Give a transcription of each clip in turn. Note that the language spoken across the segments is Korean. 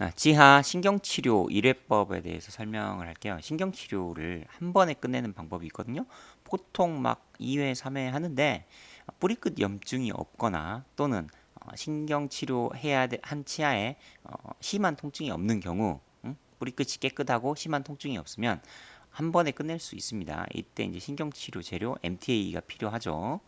아, 지하 신경치료 1회법에 대해서 설명을 할게요. 신경치료를 한 번에 끝내는 방법이 있거든요. 보통 막 2회, 3회 하는데 뿌리 끝 염증이 없거나 또는 어, 신경치료 해야 돼- 한 치아에 어, 심한 통증이 없는 경우 응? 뿌리 끝이 깨끗하고 심한 통증이 없으면 한 번에 끝낼 수 있습니다. 이때 이제 신경치료 재료 MTA가 필요하죠.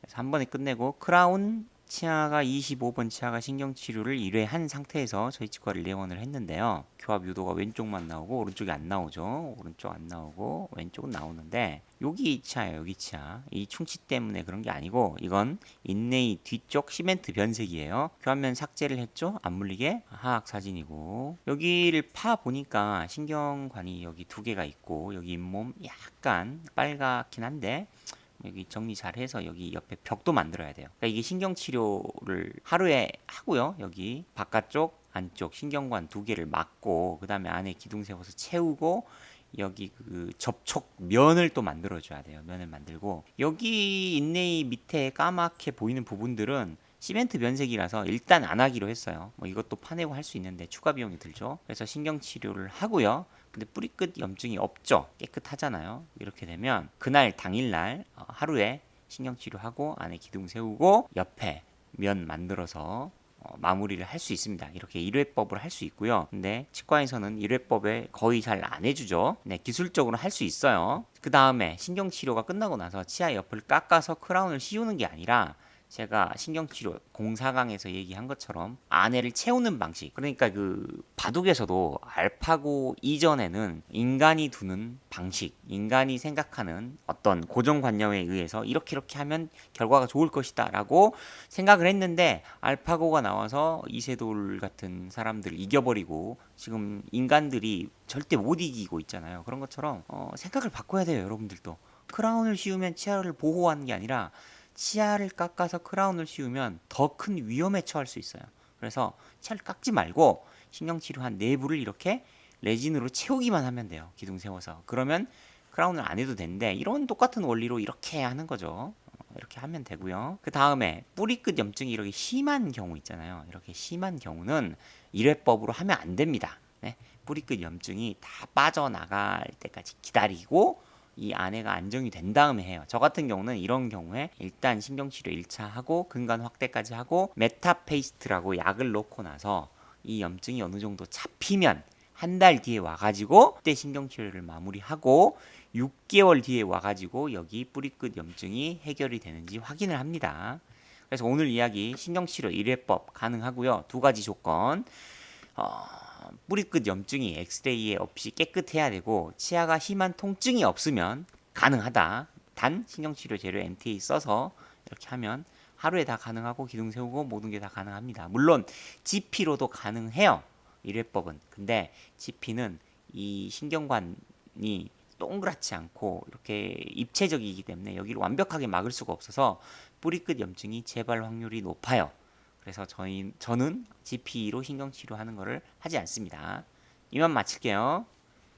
그래서 한 번에 끝내고 크라운 치아가 25번 치아가 신경치료를 1회 한 상태에서 저희 치과를 내원을 했는데요. 교합 유도가 왼쪽만 나오고 오른쪽이 안 나오죠. 오른쪽 안 나오고 왼쪽은 나오는데 여기 치아예요. 여기 치아. 이 충치 때문에 그런 게 아니고 이건 인내이 뒤쪽 시멘트 변색이에요. 교합면 삭제를 했죠. 안 물리게 하악 사진이고 여기를 파 보니까 신경관이 여기 두 개가 있고 여기 잇몸 약간 빨갛긴 한데 여기 정리 잘 해서 여기 옆에 벽도 만들어야 돼요. 그러니까 이게 신경치료를 하루에 하고요. 여기 바깥쪽, 안쪽 신경관 두 개를 막고 그 다음에 안에 기둥 세워서 채우고 여기 그 접촉 면을 또 만들어줘야 돼요. 면을 만들고 여기 인내이 밑에 까맣게 보이는 부분들은 시멘트 변색이라서 일단 안 하기로 했어요. 뭐 이것도 파내고 할 수 있는데 추가 비용이 들죠. 그래서 신경 치료를 하고요. 근데 뿌리 끝 염증이 없죠. 깨끗하잖아요. 이렇게 되면 그날 당일날 어, 하루에 신경 치료하고 안에 기둥 세우고 옆에 면 만들어서 어, 마무리를 할 수 있습니다. 이렇게 1회법을 할 수 있고요. 근데 치과에서는 1회법에 거의 잘 안 해주죠. 네, 기술적으로 할 수 있어요. 그 다음에 신경치료가 끝나고 나서 치아 옆을 깎아서 크라운을 씌우는 게 아니라 제가 신경치료 04강에서 얘기한 것처럼 안에를 채우는 방식. 그러니까 그 바둑에서도 알파고 이전에는 인간이 두는 방식 인간이 생각하는 어떤 고정관념에 의해서 이렇게 이렇게 하면 결과가 좋을 것이다 라고 생각을 했는데 알파고가 나와서 이세돌 같은 사람들을 이겨버리고 지금 인간들이 절대 못 이기고 있잖아요. 그런 것처럼 어, 생각을 바꿔야 돼요 여러분들도. 크라운을 씌우면 치아를 보호하는 게 아니라 치아를 깎아서 크라운을 씌우면 더 큰 위험에 처할 수 있어요. 그래서 치아를 깎지 말고 신경치료한 내부를 이렇게 레진으로 채우기만 하면 돼요. 기둥 세워서. 그러면 크라운을 안 해도 되는데 이런 똑같은 원리로 이렇게 하는 거죠. 어, 이렇게 하면 되고요. 그 다음에 뿌리 끝 염증이 이렇게 심한 경우 있잖아요. 이렇게 심한 경우는 일회법으로 하면 안 됩니다. 네? 뿌리 끝 염증이 다 빠져나갈 때까지 기다리고 이 안에가 안정이 된 다음에 해요. 저 같은 경우는 이런 경우에 일단 신경치료 1차 하고 근간 확대까지 하고 메타페이스트라고 약을 넣고 나서 이 염증이 어느 정도 잡히면 한 달 뒤에 와가지고 그때 신경치료를 마무리하고 6개월 뒤에 와가지고 여기 뿌리끝 염증이 해결이 되는지 확인을 합니다. 그래서 오늘 이야기 신경치료 1회법 가능하고요. 두 가지 조건. 어, 뿌리끝 염증이 엑스레이에 없이 깨끗해야 되고 치아가 심한 통증이 없으면 가능하다. 단 신경치료 재료 MTA 써서 이렇게 하면 하루에 다 가능하고 기둥 세우고 모든 게 다 가능합니다. 물론 GP로도 가능해요. 1회법은. 근데 GP는 이 신경관이 동그랗지 않고 이렇게 입체적이기 때문에 여기를 완벽하게 막을 수가 없어서 뿌리끝 염증이 재발 확률이 높아요. 그래서 저희 저는 GP로 신경치료하는 거를 하지 않습니다. 이만 마칠게요.